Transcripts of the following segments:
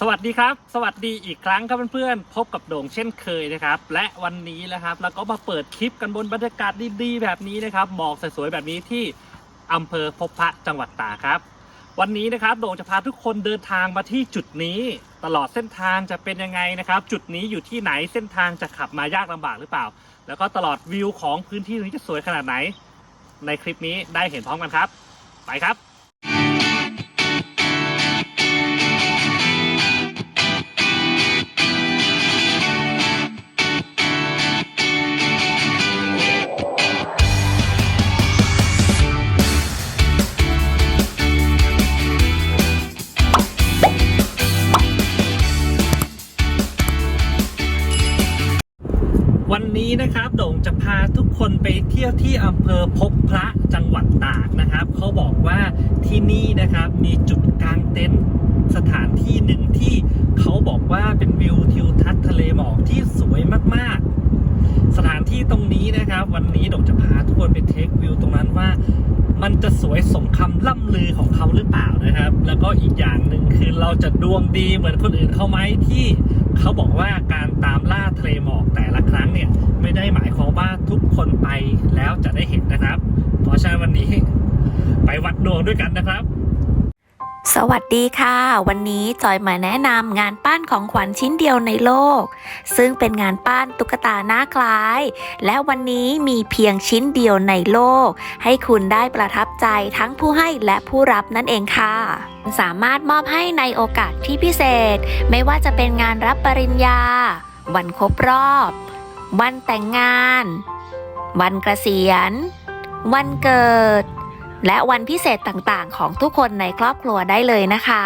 สวัสดีครับ สวัสดีอีกครั้งครับเพื่อนๆ พบกับโด่งเช่นเคยนะครับ และวันนี้นะครับเราก็มาเปิดคลิปกันบนบรรยากาศดีๆ แบบนี้นะครับ หมอกสวยๆแบบนี้ที่อำเภอพบพระจังหวัดตากครับ วันนี้นะครับโด่งจะพาทุกคนเดินทางมาที่จุดนี้ ตลอดเส้นทางจะเป็นยังไงนะครับ จุดนี้อยู่ที่ไหนเส้นทางจะขับมายากลำบากหรือเปล่า แล้วก็ตลอดวิวของพื้นที่ตรงนี้จะสวยขนาดไหน ในคลิปนี้ได้เห็นพร้อมกันครับ ไปครับ โด่งจะพาทุกคนไปเที่ยวที่อำเภอพบพระจังหวัดตากนะครับเขาบอกว่าที่นี่นะครับมีจุดกลางเต็นท์สถานที่หนึ่งที่เขาบอกว่าเป็นวิวทิวทัศน์ทะเลหมอกที่สวยมากๆ สถานที่ตรงนี้นะครับ วันนี้โด่งจะพาทุกคนไปเทควิวตรงนั้นว่ามันจะสวยสมคำล่ำลือของเขาหรือเปล่านะครับ แล้วก็อีกอย่างหนึ่งคือเราจะดวงดีเหมือนคนอื่นเขาไหมที่ เขาบอกว่าการตามล่าทะเลหมอกแต่ละครั้งเนี่ย ไม่ได้หมายความว่าทุกคนไปแล้วจะได้เห็นนะครับ เพราะฉะนั้นวันนี้ไปวัดดวงด้วยกันนะครับ สวัสดีค่ะ วันนี้จอยมาแนะนำงานปั้นของขวัญชิ้นเดียวในโลก ซึ่งเป็นงานปั้นตุ๊กตาหน้าคล้าย และวันนี้มีเพียงชิ้นเดียวในโลก ให้คุณได้ประทับใจทั้งผู้ให้และผู้รับนั่นเองค่ะ สามารถมอบให้ในโอกาสที่พิเศษ ไม่ว่าจะเป็นงานรับปริญญา วันครบรอบ วันแต่งงาน วันเกษียณ วันเกิด และวันพิเศษต่างๆ ของทุกคนในครอบครัวได้เลยนะคะ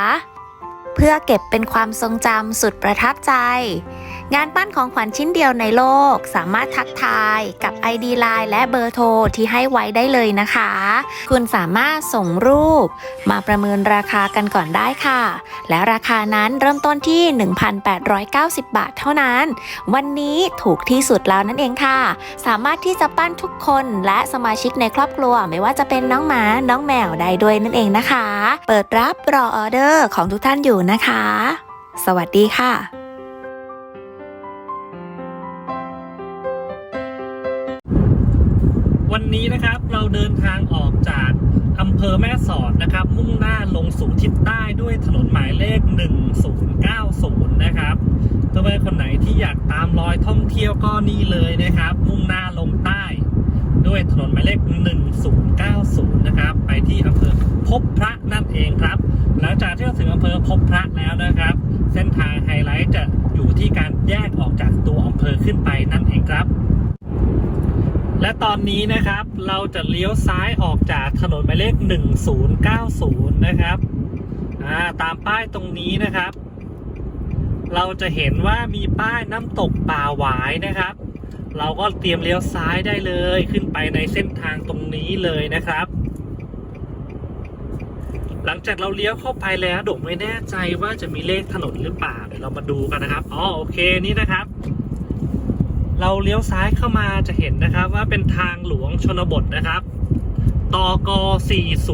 เพื่อเก็บเป็นความทรงจำสุดประทับใจ งานปั้นของขวัญชิ้นเดียวในโลก สามารถทักทายกับ ID Line และเบอร์โทรที่ให้ไว้ได้เลยนะคะ คุณสามารถส่งรูป มาประเมินราคากันก่อนได้ค่ะ และราคานั้นเริ่มต้นที่ 1,890 บาทเท่านั้น วันนี้ถูกที่สุดแล้วนั่นเองค่ะ สามารถที่จะปั้นทุกคนและสมาชิกในครอบครัว ไม่ว่าจะเป็นน้องหมา น้องแมวได้ด้วยนั่นเองนะคะ เปิดรับรอออเดอร์ของทุกท่านอยู่นะคะ สวัสดีค่ะ นนี้นะครับเราเดินทางออกจากอำเภอแม่สอดนะครับ มุ่งหน้าลงสู่ทิศใต้ด้วยถนนหมายเลข 1090 นะครับถ้าเพื่อนคนไหนที่อยากตามรอยท่องเที่ยวก็นี่เลยนะครับ มุ่งหน้าลงใต้ ด้วยถนนหมายเลข 1090 นะครับ ไปที่อำเภอพบพระนั่นเองครับ หลังจากที่เราถึงอำเภอพบพระแล้วนะครับ เส้นทางไฮไลท์จะอยู่ที่การแยกออกจากตัวอำเภอขึ้นไปนั่นเองครับ และตอนนี้นะครับเราจะเลี้ยวซ้ายออกจากถนนหมายเลข 1090 นะครับาตามป้ายตรงนี้นะครับ เราจะเห็นว่ามีป้ายน้ำตกป่าหวายนะครับ เราก็เตรียมเลี้ยวซ้ายได้เลยขึ้นไปในเส้นทางตรงนี้เลยนะครับ หลังจากเราเลี้ยวเข้าไปแล้วโด่งไม่แน่ใจว่าจะมีเลขถนนหรือเปล่าเดี๋ยวเรามาดูกันนะครับอ๋อโอเคนี่นะครับ เราเลี้ยวซ้ายเข้ามาจะเห็นนะครับว่าเป็นทางหลวงชนบทนะครับตก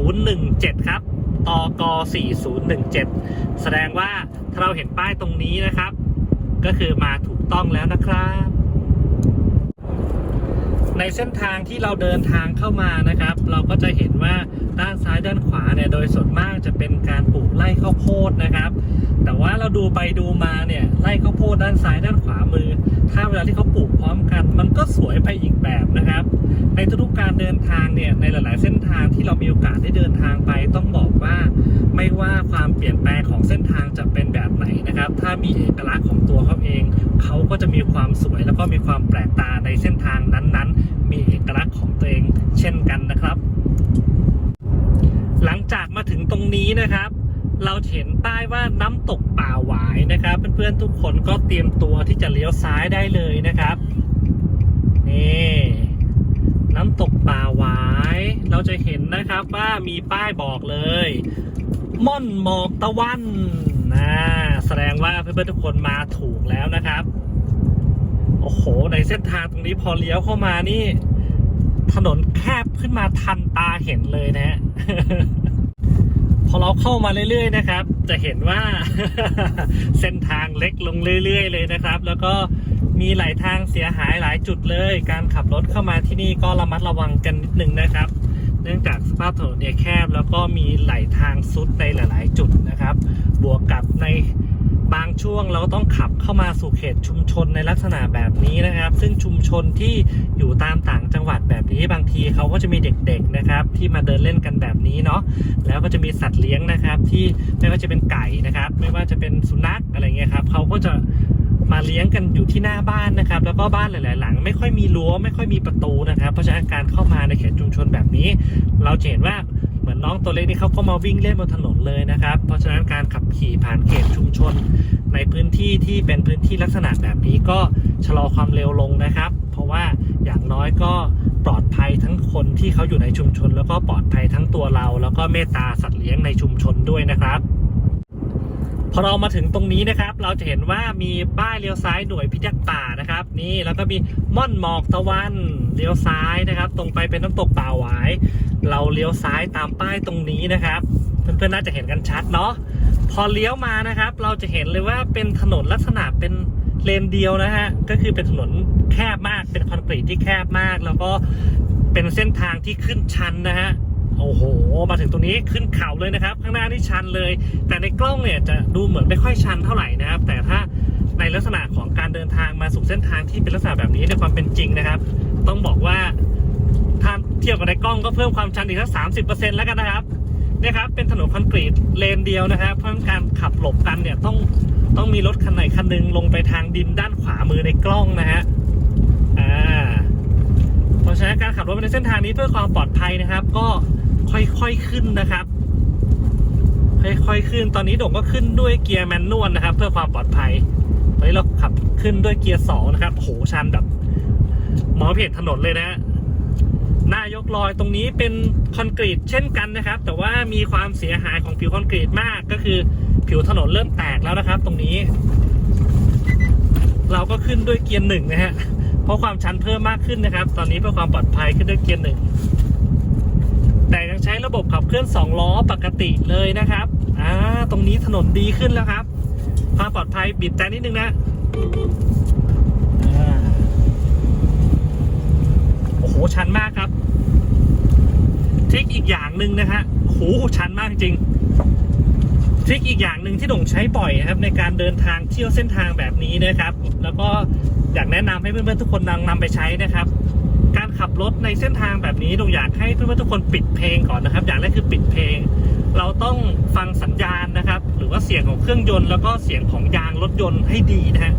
4017 ครับตก4017 แสดงว่าถ้าเราเห็นป้ายตรงนี้นะครับ ก็คือมาถูกต้องแล้วนะครับ ในเส้นทางที่เราเดินทางเข้ามานะครับ เราก็จะเห็นว่าด้านซ้ายด้านขวาเนี่ยโดยส่วนมากจะเป็นการปลูกไร่ข้าวโพดนะครับ แต่ว่าเราดูไปดูมาเนี่ยไร่ข้าวโพดด้านซ้ายด้านขวามือ ถ้าเวลาที่เขาปลูกพร้อมกัน มันก็สวยไปอีกแบบนะครับ ในทุกๆการเดินทางเนี่ยในหลาย ๆ เส้นทางที่เรามีโอกาสได้เดินทางไป ต้องบอกว่าไม่ว่าความเปลี่ยนแปลงของเส้นทางจะเป็นแบบไหนนะครับ ถ้ามีเอกลักษณ์ของตัวเขาเอง เขาก็จะมีความสวยแล้วก็มีความแปลกตาในเส้นทางนั้นๆ มีเอกลักษณ์ของตัวเอง เช่นกันนะครับ หลังจากมาถึงตรงนี้นะครับ เราเห็นป้ายว่าน้ำตกายนะครับ เพื่อนๆทุกคนก็เตรียมตัวที่จะเลี้ยวซ้ายได้เลยนะครับนี่น้ำตกป่าหวาย เราจะเห็นนะครับว่ามีป้ายบอกเลย ม่อนหมอกตะวันนะแสดงว่าเพื่อนๆทุกคนมาถูกแล้วนะครับ โอ้โห ในเส้นทางตรงนี้พอเลี้ยวเข้ามานี่ ถนนแคบขึ้นมาทันตาเห็นเลยนะฮะ อเราเข้ามาเรื่อย ๆ นะครับ จะเห็นว่า เส้นทางเล็กลงเรื่อย ๆ เลยนะครับ แล้วก็มีหลายทางเสียหายหลายจุดเลย การขับรถเข้ามาที่นี่ก็ระมัดระวังกันนิดนึงนะครับ เนื่องจากสภาพถนนเนี่ยแคบ แล้วก็มีไหลทางซุดในหลาย ๆ จุดนะครับ บวกกับใน บางช่วงเราต้องขับเข้ามาสู่เขตชุมชนในลักษณะแบบนี้นะครับ ซึ่งชุมชนที่อยู่ตามต่างจังหวัดแบบนี้บางทีเขาก็จะมีเด็กๆนะครับ ที่มาเดินเล่นกันแบบนี้เนาะแล้วก็จะมีสัตว์เลี้ยงนะครับ ที่ไม่ว่าจะเป็นไก่นะครับ ไม่ว่าจะเป็นสุนัขอะไรเงี้ยครับเขาก็จะมาเลี้ยงกันอยู่ที่หน้าบ้านนะครับ แล้วก็บ้านหลาย ๆ หลัง ไม่ค่อยมีรั้วไม่ค่อยมีประตูนะครับ เพราะฉะนั้นการเข้ามาในเขตชุมชนแบบนี้ เราจะเห็นว่า น้องตัวเล็กนี่เขาก็มาวิ่งเล่นบนถนนเลยนะครับ เพราะฉะนั้นการขับขี่ผ่านเขตชุมชน ในพื้นที่ที่เป็นพื้นที่ลักษณะแบบนี้ก็ชะลอความเร็วลงนะครับ เพราะว่าอย่างน้อยก็ปลอดภัยทั้งคนที่เขาอยู่ในชุมชน แล้วก็ปลอดภัยทั้งตัวเรา แล้วก็เมตตาสัตว์เลี้ยงในชุมชนด้วยนะครับ พอเรามาถึงตรงนี้นะครับ เราจะเห็นว่ามีป้ายเลี้ยวซ้ายหน่วยพิทักษ์ป่านะครับ นี่แล้วก็มีม่อนหมอกตะวันเลี้ยวซ้ายนะครับ ตรงไปเป็นน้ำตกป่าหวาย เราเลี้ยวซ้ายตามป้ายตรงนี้นะครับ เพื่อนๆน่าจะเห็นกันชัดเนาะพอเลี้ยวมานะครับ เราจะเห็นเลยว่าเป็นถนนลักษณะเป็นเลนเดียวนะฮะก็คือเป็นถนนแคบมากเป็นคอนกรีตที่แคบมาก แล้วก็เป็นเส้นทางที่ขึ้นชันนะฮะ โอ้โห มาถึงตรงนี้ขึ้นเขาเลยนะครับ ข้างหน้านี่ชันเลย แต่ในกล้องเนี่ยจะดูเหมือนไม่ค่อยชันเท่าไหร่นะครับ แต่ถ้าในลักษณะของการเดินทางมาสู่เส้นทางที่เป็นลักษณะแบบนี้ในความเป็นจริงนะครับ ต้องบอกว่าถ้าเทียบกับในกล้องก็เพิ่มความชันอีกสักสามสิบเปอร์เซ็นต์แล้วกันนะครับเนี่ยครับเป็นถนนคอนกรีตเลนเดียวนะครับเพราะการขับหลบกันเนี่ยต้องต้องมีรถคันไหนคันหนึงลงไปทางดินด้านขวามือในกล้องนะฮะอ่าเพราะฉะนั้นการขับรถในเส้นทางนี้เพื่อความปลอดภัยนะครับ ก็ ค่อยๆขึ้นนะครับ ค่อยๆขึ้นตอนนี้โด่งก็ขึ้นด้วยเกียร์แมนนวลนะครับ เพื่อความปลอดภัย ตอนนี้เราขับขึ้นด้วยเกียร์สองนะครับโหชันแบบมองเห็นถนนเลยนะฮะหน้ายกลอยตรงนี้เป็นคอนกรีตเช่นกันนะครับ แต่ว่ามีความเสียหายของผิวคอนกรีตมากก็คือผิวถนนเริ่มแตกแล้วนะครับ ตรงนี้ เราก็ขึ้นด้วยเกียร์หนึ่งนะฮะเพราะความชันเพิ่มมากขึ้นนะครับ ตอนนี้เพื่อความปลอดภัยขึ้นด้วยเกียร์หนึ่ง แต่ยังใช้ระบบขับเคลื่อนสองล้อปกติเลยนะครับอ่าตรงนี้ถนนดีขึ้นแล้วครับ ความปลอดภัยบีบแต่นิดนึงนะโอ้โห ชันมากครับทริคอีกอย่างหนึ่งนะฮะโหชันมากจริงทริคอีกอย่างหนึ่งที่ด่งใช้บ่อยครับ ในการเดินทางเที่ยวเส้นทางแบบนี้นะครับ แล้วก็อยากแนะนำให้เพื่อนๆทุกคนนำนำไปใช้นะครับ การขับรถในเส้นทางแบบนี้ด่งอยากให้เพื่อนๆทุกคนปิดเพลงก่อนนะครับ อย่างแรกคือปิดเพลง เราต้องฟังสัญญาณนะครับ หรือว่าเสียงของเครื่องยนต์แล้วก็เสียงของยางรถยนต์ให้ดีนะฮะ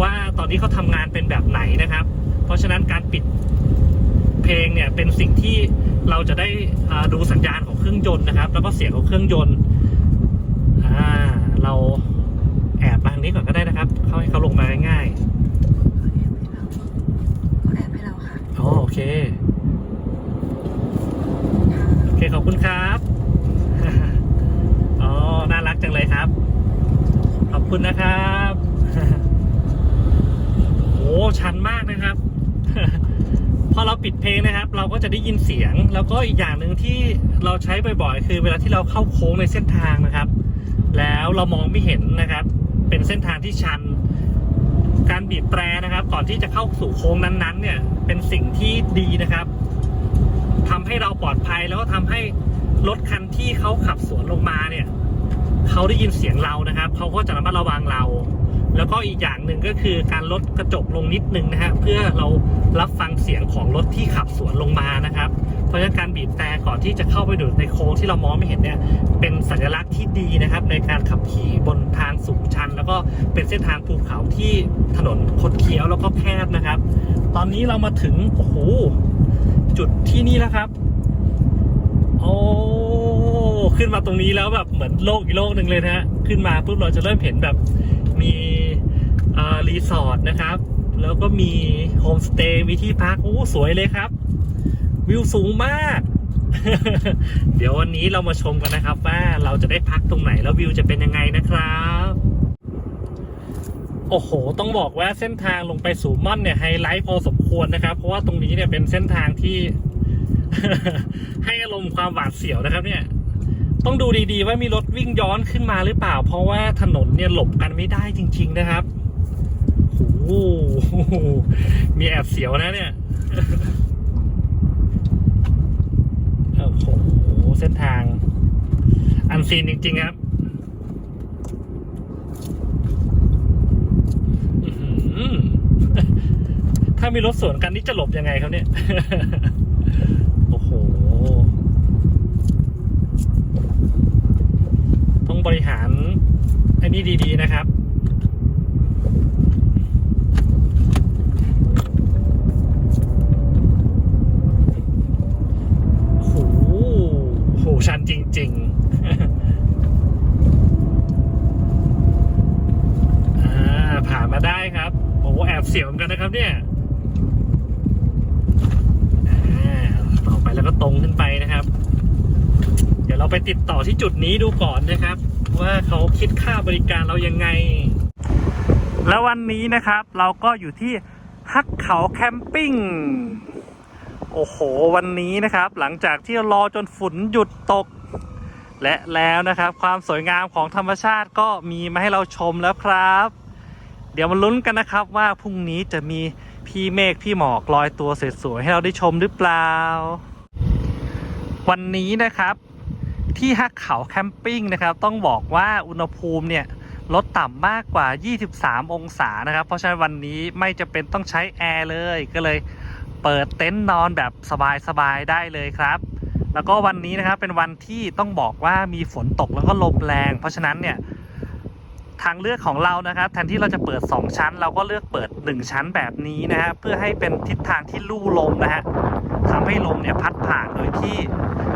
ว่าตอนนี้เขาทำงานเป็นแบบไหนนะครับ เพราะฉะนั้นการปิดเพลงเนี่ยเป็นสิ่งที่เราจะได้อ่าดูสัญญาณของเครื่องยนต์นะครับ แล้วก็เสียงของเครื่องยนต์อ่าเราแอบมางนี้ก่อนก็ได้นะครับ เข้าให้เขาลงมาง่ายเขาแอบให้เราค่ะ ๆอ๋อโอ เค โอเค ขอบคุณครับ อ๋อ น่ารักจังเลยครับ ขอบคุณนะครับโอ้ชันมากนะครับ พอเราปิดเพลงนะครับ เราก็จะได้ยินเสียง แล้วก็อีกอย่างหนึ่งที่เราใช้บ่อยๆ คือเวลาที่เราเข้าโค้งในเส้นทางนะครับ แล้วเรามองไม่เห็นนะครับ เป็นเส้นทางที่ชัน การบีบแตรนะครับ ก่อนที่จะเข้าสู่โค้งนั้นๆ เนี่ย เป็นสิ่งที่ดีนะครับทำให้เราปลอดภัยแล้วก็ทำให้รถคันที่เขาขับสวนลงมาเนี่ยเขาได้ยินเสียงเรานะครับเขาก็จะระมัดระวังเรา แล้วก็อีกอย่างหนึ่งก็คือการลดกระจกลงนิดนึงนะฮะเพื่อเรารับฟังเสียงของรถที่ขับสวนลงมานะครับ เพราะฉะนั้นการบีบแต่ก่อนที่จะเข้าไปดูในโค้งที่เรามองไม่เห็นเนี่ยเป็นสัญลักษณ์ที่ดีนะครับ ในการขับขี่บนทางสูงชัน แล้วก็เป็นเส้นทางภูเขาที่ถนนคดเคี้ยวแล้วก็แคบนะครับ ตอนนี้เรามาถึงโอ้โหจุดที่นี่แล้วครับโอ้ขึ้นมาตรงนี้แล้วแบบเหมือนโลกอีกโลกหนึ่งเลยนะฮะขึ้นมาปุ๊บเราจะเริ่มเห็นแบบมี รีสอร์ทนะครับ แล้วก็มีโฮมสเตย์มีที่พักโอ้สวยเลยครับ วิวสูงมาก เดี๋ยววันนี้เรามาชมกันนะครับ ว่าเราจะได้พักตรงไหนแล้ววิวจะเป็นยังไงนะครับโอ้โห ต้องบอกว่าเส้นทางลงไปสู่ม่อนเนี่ยไฮไลท์พอสมควรนะครับ เพราะว่าตรงนี้เนี่ยเป็นเส้นทางที่ ให้อารมณ์ความหวาดเสียวนะครับเนี่ย ต้องดูดีๆว่ามีรถวิ่งย้อนขึ้นมาหรือเปล่า เพราะว่าถนนเนี่ยหลบกันไม่ได้จริง ๆ นะครับ โอ้โหมีแอบเสียวนะเนี่ยโอ้โหเส้นทาง อันซีนจริง ๆ ครับถ้ามีรถสวนกันนี่จะหลบยังไงครับเนี่ย โอ้โห ต้องบริหาร อันนี้ดี ๆ นะครับ โหโห ชันจริง ๆ อ่า ผ่านมาได้ครับ โอ้โหแอบเสียวเหมือนกันนะครับเนี่ย อ่า ต่อไปแล้วก็ตรงขึ้นไปนะครับ เราไปติดต่อที่จุดนี้ดูก่อนนะครับ ว่าเขาคิดค่าบริการเรายังไง แล้ววันนี้นะครับเราก็อยู่ที่ฮักเขาแคมปิ้งโอ้โห วันนี้นะครับ หลังจากที่รอจนฝนหยุดตก และแล้วนะครับ ความสวยงามของธรรมชาติก็มีมาให้เราชมแล้วครับ เดี๋ยวมาลุ้นกันนะครับว่าพรุ่งนี้จะมีพี่เมฆพี่หมอกลอยตัวสวยๆให้เราได้ชมหรือเปล่า วันนี้นะครับ ที่ฮักเขาแคมปิ้งนะครับ ต้องบอกว่าอุณหภูมิเนี่ยลดต่ำมากกว่า 23 องศานะครับ เพราะฉะนั้นวันนี้ไม่จะเป็นต้องใช้แอร์เลย ก็เลยเปิดเต็นท์นอนแบบสบายๆได้เลยครับ แล้วก็วันนี้นะครับเป็นวันที่ต้องบอกว่ามีฝนตกแล้วก็ลมแรง เพราะฉะนั้นเนี่ยทางเลือกของเรานะครับ แทนที่เราจะเปิด 2 ชั้น เราก็เลือกเปิด 1 ชั้นแบบนี้นะฮะเพื่อให้เป็นทิศทางที่ลู่ลมนะฮะทำให้ลมเนี่ยพัดผ่านโดยที่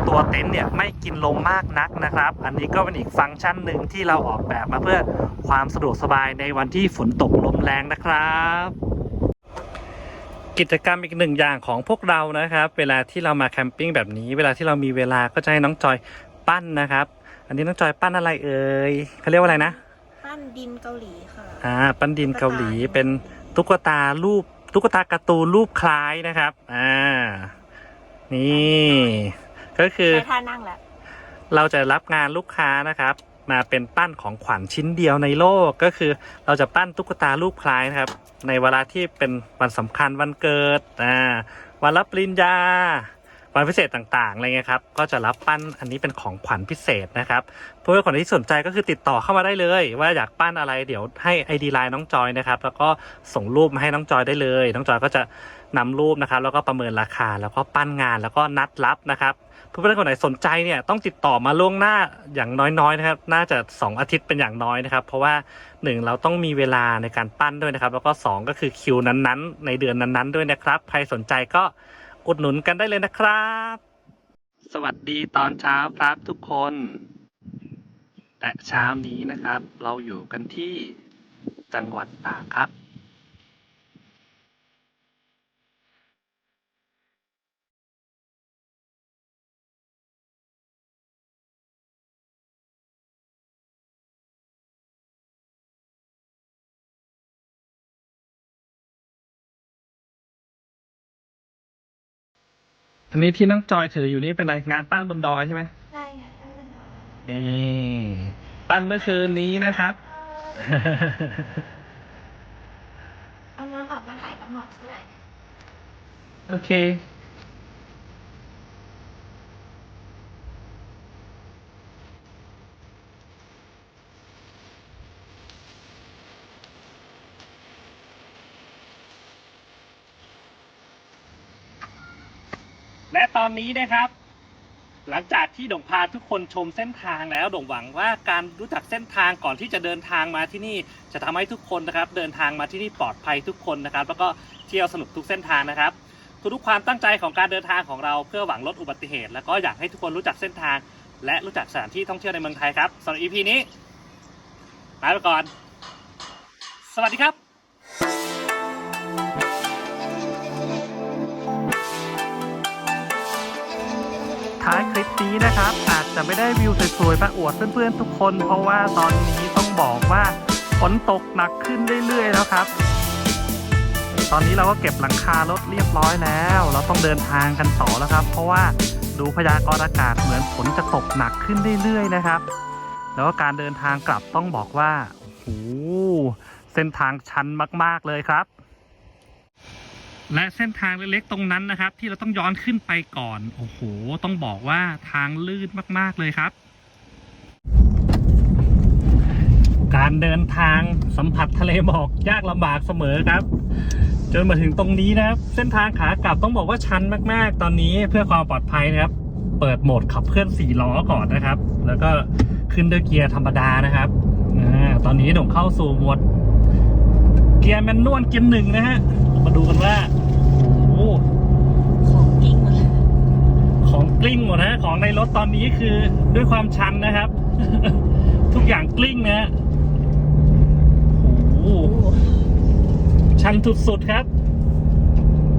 ตัวเต็นท์เนี่ยไม่กินลมมากนักนะครับ อันนี้ก็เป็นอีกฟังก์ชันหนึ่งที่เราออกแบบมาเพื่อความสะดวกสบายในวันที่ฝนตกลมแรงนะครับกิจกรรมอีกหนึ่งอย่างของพวกเรานะครับ เวลาที่เรามาแคมปิ้งแบบนี้ เวลาที่เรามีเวลาก็จะให้น้องจอยปั้นนะครับ อันนี้น้องจอยปั้นอะไรเอ่ยเขาเรียกว่าอะไรนะ ปั้นดินเกาหลีค่ะอ่าปั้นดินเกาหลีเป็นตุ๊กตารูปตุ๊กตาการ์ตูนรูปคล้ายนะครับอ่านี่ ก็คือ ใช้ท่านั่งแหละเราจะรับงานลูกค้านะครับ มาเป็นปั้นของขวัญชิ้นเดียวในโลกก็คือ เราจะปั้นตุ๊กตารูปคล้ายนะครับ ในเวลาที่เป็นวันสำคัญวันเกิดอ่าวันรับปริญญา วันพิเศษต่างๆอะไรเงี้ยครับก็จะรับปั้นอันนี้เป็นของขวัญพิเศษนะครับเพื่อนคนที่สนใจก็คือติดต่อเข้ามาได้เลย ว่าอยากปั้นอะไรเดี๋ยวให้ ID ไลน์น้องจอยนะครับแล้วก็ส่งรูปมาให้น้องจอยได้เลย น้องจอยก็จะนำรูปนะครับแล้วก็ประเมินราคาแล้วก็ปั้นงานแล้วก็นัดรับนะครับเพื่อนๆคนไหนสนใจเนี่ยต้องติดต่อมาล่วงหน้าอย่างน้อยๆนะครับน่าจะ 2 อาทิตย์เป็นอย่างน้อยนะครับ เพราะว่า 1 เราต้องมีเวลาในการปั้นด้วยนะครับ แล้วก็ 2 ก็คือคิวนั้นๆ ในเดือนนั้นๆ ด้วยนะครับ ใครสนใจก็ อุดหนุนกันได้เลยนะครับ สวัสดีตอนเช้าครับทุกคน แต่เช้านี้นะครับ เราอยู่กันที่จังหวัดตากครับ อันนี้ที่น้องจอยถืออยู่นี่เป็นอะไรงานปั้นบนดอยใช่ไหมใช่ค่ะเอ่ปั้นเมื่อคืนนี้นะครับ เอาน้ำออกมาถ่ายน้ำหมอกหน่อยโอเค อนนี้นะครับ หลังจากที่ด่งพาทุกคนชมเส้นทางแล้วด่งหวังว่าการรู้จักเส้นทางก่อนที่จะเดินทางมาที่นี่จะทำให้ทุกคนนะครับ เดินทางมาที่นี่ปลอดภัยทุกคนนะครับ แล้วก็เที่ยวสนุกทุกเส้นทางนะครับทุกความตั้งใจของการเดินทางของเราเพื่อหวังลดอุบัติเหตุ แล้วก็อยากให้ทุกคนรู้จักเส้นทาง และรู้จักสถานที่ท่องเที่ยวในเมืองไทยครับสำหรับ EP นี้ลาไปก่อน สวัสดีครับ ท้ายคลิปนี้นะครับ อาจจะไม่ได้วิวสวยๆมาอวดเพื่อนๆทุกคน เพราะว่าตอนนี้ต้องบอกว่าฝนตกหนักขึ้นเรื่อยๆแล้วครับ ตอนนี้เราก็เก็บหลังคารถเรียบร้อยแล้ว เราต้องเดินทางกันต่อแล้วครับ เพราะว่าดูพยากรณ์อากาศเหมือนฝนจะตกหนักขึ้นเรื่อยๆนะครับ แล้วก็การเดินทางกลับต้องบอกว่าโอ้โหเส้นทางชันมากๆเลยครับ และเส้นทางเล็กๆตรงนั้นนะครับ ที่เราต้องย้อนขึ้นไปก่อน โอ้โห ต้องบอกว่าทางลื่นมากๆเลยครับ การเดินทางสัมผัสทะเลหมอกยากลำบากเสมอครับ จนมาถึงตรงนี้นะครับ เส้นทางขากลับต้องบอกว่าชันมากๆ ตอนนี้เพื่อความปลอดภัยนะครับ เปิดโหมดขับเคลื่อนสี่ล้อก่อนนะครับ แล้วก็ขึ้นด้วยเกียร์ธรรมดานะครับอตอนนี้หนุ่มเข้าสู่โหมดเกียร์แมนนวลเกียร์หนึ่งนะฮะ มาดูกันว่าโอ้โหของกิ้งหมดเลยของกลิ้งหมดนะของในรถตอนนี้คือด้วยความชันนะครับ ทุกอย่างกลิ้งนะฮะโอ้โหชันสุดๆครับ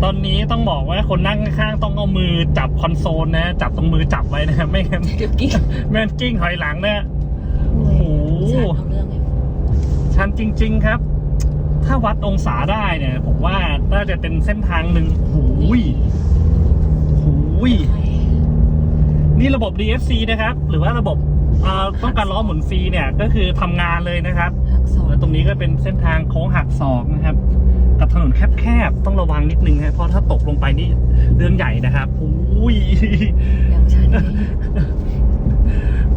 ตอนนี้ต้องบอกว่าคนนั่งข้างๆต้องเอามือจับคอนโซลนะ จับตรงมือจับไว้นะไม่งั้นเดี๋ยวกิ้งแม่นกิ้งถอยหลังนะ โอ้โห ชันเอาเรื่องเลย ชันจริง ๆ ครับ ถ้าวัดองศาได้เนี่ย ผมว่าน่าจะเป็นเส้นทางหนึ่งหูยหูยนี่ระบบ DFC นะครับ หรือว่าระบบเอ่อต้องการล้อหมุนฟรีเนี่ย ก็คือทำงานเลยนะครับหักศอกแล้วตรงนี้ก็เป็นเส้นทางโค้งหักศอกนะครับ กับถนนแคบๆ ต้องระวังนิดนึงนะเพราะถ้าตกลงไปนี่เรื่องใหญ่นะครับอุ้ยยังชันอยู่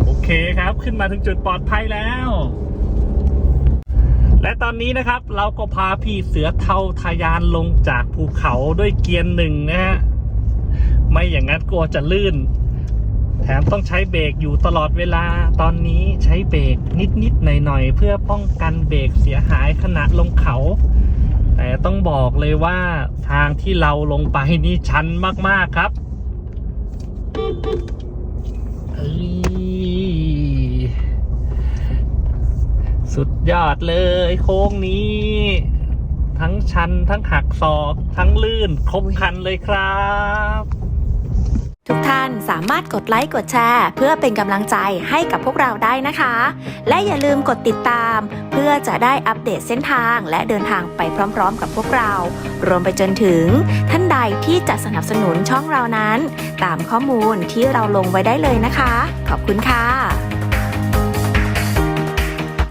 โอเคครับ ขึ้นมาถึงจุดปลอดภัยแล้ว และตอนนี้นะครับเราก็พาพี่เสือเทาทะยานลงจากภูเขาด้วยเกียร์หนึ่งนะฮะไม่อย่างนั้นกลัวจะลื่น แถมต้องใช้เบรกอยู่ตลอดเวลาตอนนี้ใช้เบรกนิดๆหน่อยๆเพื่อป้องกันเบรกเสียหายขณะลงเขา แต่ต้องบอกเลยว่าทางที่เราลงไปนี่ชันมากๆครับเอ้ย สุดยอดเลยโค้งนี้ ทั้งชัน ทั้งหักศอกทั้งลื่น ครบคันเลยครับ ทุกท่านสามารถกดไลค์กดแชร์ เพื่อเป็นกำลังใจให้กับพวกเราได้นะคะ และอย่าลืมกดติดตาม เพื่อจะได้อัปเดตเส้นทางและเดินทางไปพร้อม ๆ กับพวกเรา รวมไปจนถึงท่านใดที่จะสนับสนุนช่องเรานั้น ตามข้อมูลที่เราลงไว้ได้เลยนะคะ ขอบคุณค่ะ